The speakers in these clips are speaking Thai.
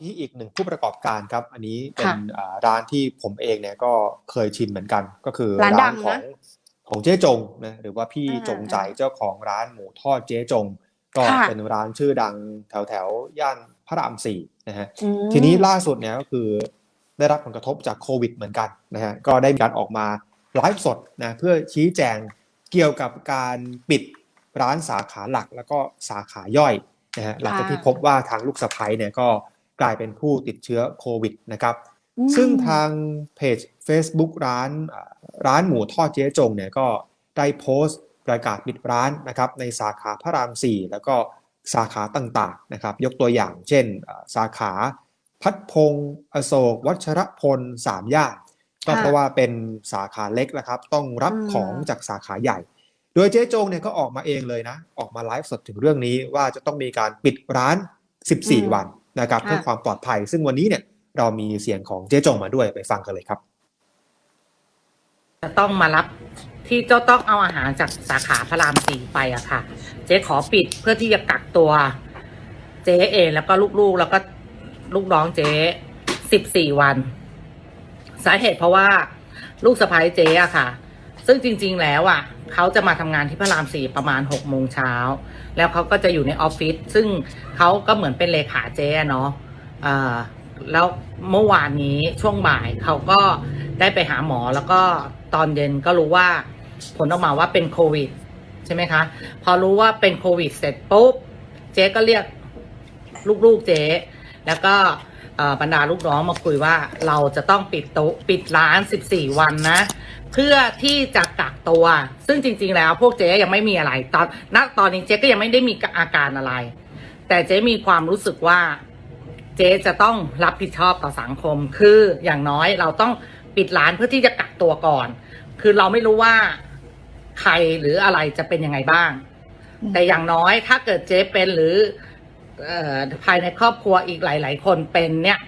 ที่อีกหนึ่งผู้ประกอบการครับ อันนี้เป็นค่ะอ่าร้านที่ผมเองเนี่ยก็เคยชิมเหมือนกัน ก็คือร้านดังของนะของเจ๊จงนะหรือว่าพี่อ่าจงใจเจ้าของร้านหมูทอดเจ๊จง ก็ค่ะเป็นร้านชื่อดังแถวแถวๆย่านพระรามสี่นะฮะอืมทีนี้ล่าสุดเนี่ยก็คือได้รับผลกระทบจากโควิดเหมือนกันนะฮะก็ได้มีการออกมาไลฟ์สดนะเพื่อชี้แจงเกี่ยวกับการปิดร้านสาขาหลักแล้วก็สาขาย่อยนะฮะหลังจากที่พบว่าทางลูกสะใภ้เนี่ยก็ กลายเป็นผู้ติดเชื้อโควิดนะครับอืมซึ่งทางเพจ Facebook ร้านอ่าร้านหมูทอดเจ๊จงเนี่ยก็ได้โพสต์ประกาศปิดร้านนะครับในสาขาพระราม 4 แล้วก็สาขาต่างๆนะครับ ยกตัวอย่างเช่นอ่าสาขาพัดพงศ์อโศก วัชรพลสามย่านก็ค่ะเพราะว่าเป็นสาขาเล็กนะครับ ต้องรับอืมของจากสาขาใหญ่ โดยเจ๊จงเนี่ยก็ออกมาเองเลยนะ ออกมาไลฟ์สดถึงเรื่องนี้ว่าจะต้องมีการปิดร้าน 14 วัน นะครับเพื่อความปลอดภัย ซึ่งวันนี้เนี่ยเรามีเสียงของเจ๊จงมาด้วยไปฟังกันเลยครับ จะต้องมารับที่เจ้าต้องเอาอาหารจากสาขาพระรามสี่ไปอะค่ะ เจ๊ขอปิดเพื่อที่จะกักตัว เจ๊เองแล้วก็ลูกๆแล้วก็ลูกน้องเจ๊สิบสี่วัน สาเหตุเพราะว่าลูกสะพ้ายเจ๊อะค่ะ ซึ่งจริง ๆ แล้วอะเขาจะมาทำงานที่พระรามสี่ประมาณหกโมงเช้าแล้วเขาก็จะอยู่ในออฟฟิศซึ่งเขาก็เหมือนเป็นเลขาเจ๊เนาะอ่าแล้วเมื่อวานนี้ช่วงบ่ายเขาก็ได้ไปหาหมอแล้วก็ตอนเย็นก็รู้ว่าผลออกมาว่าเป็นโควิด ใช่ไหมคะ พอรู้ว่าเป็นโควิดเสร็จปุ๊บ เจ๊ก็เรียกลูกๆเจ๊แล้วก็บรรดาลูกน้องมาคุยว่าเราจะต้องปิดโต๊ะปิดร้าน 14 วันนะ เพื่อที่จะกักตัว ซึ่งจริง ๆ แล้วพวกเจ๊ยังไม่มีอะไร ตอนณตอนนี้เจ๊ก็ยังไม่ได้มีอาการอะไร แต่เจ๊มีความรู้สึกว่า เจ๊จะต้องรับผิดชอบต่อสังคม คืออย่างน้อยเราต้องปิดร้านเพื่อที่จะกักตัวก่อน คือเราไม่รู้ว่าใครหรืออะไรจะเป็นยังไงบ้าง แต่อย่างน้อยถ้าเกิดเจ๊เป็นหรือเอ่อภายในครอบครัวอีกหลาย ๆ คนเป็นเนี่ย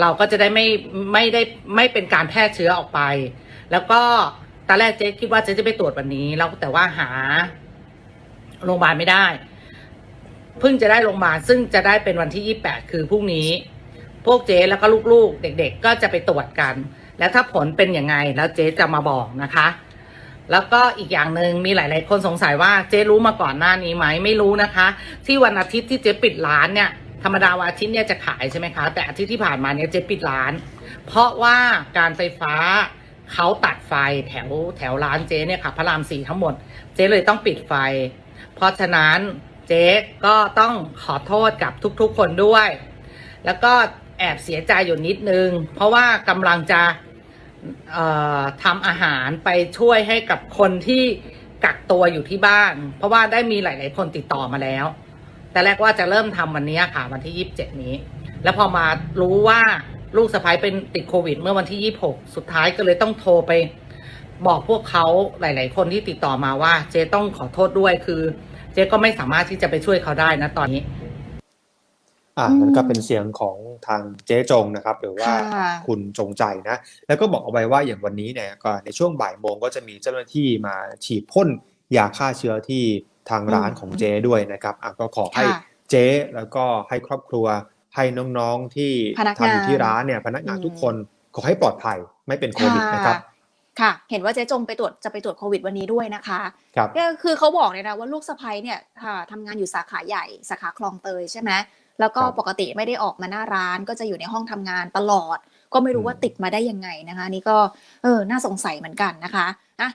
เราก็จะได้ไม่ไม่ได้ไม่เป็นการแพร่เชื้อออกไป แล้วก็ตอนแรกเจ๊คิดว่าเจ๊จะไปตรวจวันนี้ แล้วแต่ว่าหาโรงพยาบาลไม่ได้ เพิ่งจะได้โรงพยาบาลซึ่งจะได้เป็นวันที่ 28 คือพรุ่งนี้ พวกเจ๊แล้วก็ลูกๆ เด็กๆ ก็จะไปตรวจกัน แล้วถ้าผลเป็นยังไงแล้วเจ๊จะมาบอกนะคะ แล้วก็อีกอย่างหนึ่งมีหลาย ๆ คนสงสัยว่าเจ๊รู้มาก่อนหน้านี้ไหมไม่รู้นะคะ ที่วันอาทิตย์ที่เจ๊ปิดร้านเนี่ย ธรรมดาวันอาทิตย์เนี่ยจะขายใช่ไหมคะ แต่อาทิตย์ที่ผ่านมาเนี่ยเจ๊ปิดร้าน เพราะว่าการไฟฟ้าเขาตัดไฟแถวแถวร้านเจ๊เนี่ยค่ะพระรามสี่ทั้งหมด เจ๊เลยต้องปิดไฟ เพราะฉะนั้นเจ๊ก็ต้องขอโทษกับทุกๆคนด้วย แล้วก็แอบเสียใจอยู่นิดนึง เพราะว่ากำลังจะทำอาหารไปช่วยให้กับคนที่กักตัวอยู่ที่บ้าน เพราะว่าได้มีหลาย ๆ คนติดต่อมาแล้ว แต่แรกว่าจะเริ่มทำวันนี้ค่ะ วันที่ 27 นี้ แล้วพอมารู้ว่าลูกสะพ้ายเป็นติดโควิด เมื่อวันที่ 26 สุดท้ายก็เลยต้องโทรไปบอกพวกเขาหลาย ๆ คนที่ติดต่อมาว่า เจ๊ต้องขอโทษด้วยคือ เจ๊ก็ไม่สามารถที่จะไปช่วยเขาได้นะตอนนี้ อ่าอืมนั่นก็เป็นเสียงของทางเจ๊จงนะครับ หรือว่าค่ะคุณจงใจนะ แล้วก็บอกเอาไว้ว่าอย่างวันนี้เนี่ยก็ในช่วงบ่ายโมงก็จะมีเจ้าหน้าที่มาฉีดพ่นยาฆ่าเชื้อที่ ทางร้านอืมของเจ๊ด้วยนะครับอะก็ขอให้ค่ะเจ๊แล้วก็ให้ครอบครัว ให้น้องๆที่พนักทำอยู่งานที่ร้านเนี่ยพนักงานอืมทุกคนขอให้ปลอดภัยไม่เป็นโควิดนะครับค่ะ เห็นว่าเจ๊จงไปตรวจจะไปตรวจโควิดวันนี้ด้วยนะคะครับก็คือเขาบอกเลยนะว่าลูกสะใภ้เนี่ยค่ะทำงานอยู่สาขาใหญ่สาขาคลองเตยใช่ไหมแล้วก็ครับปกติไม่ได้ออกมาหน้าร้านก็จะอยู่ในห้องทำงานตลอด ก็ไม่รู้ว่าอืมติดมาได้ยังไงนะคะ นี่ก็เออน่าสงสัยเหมือนกันนะคะอะ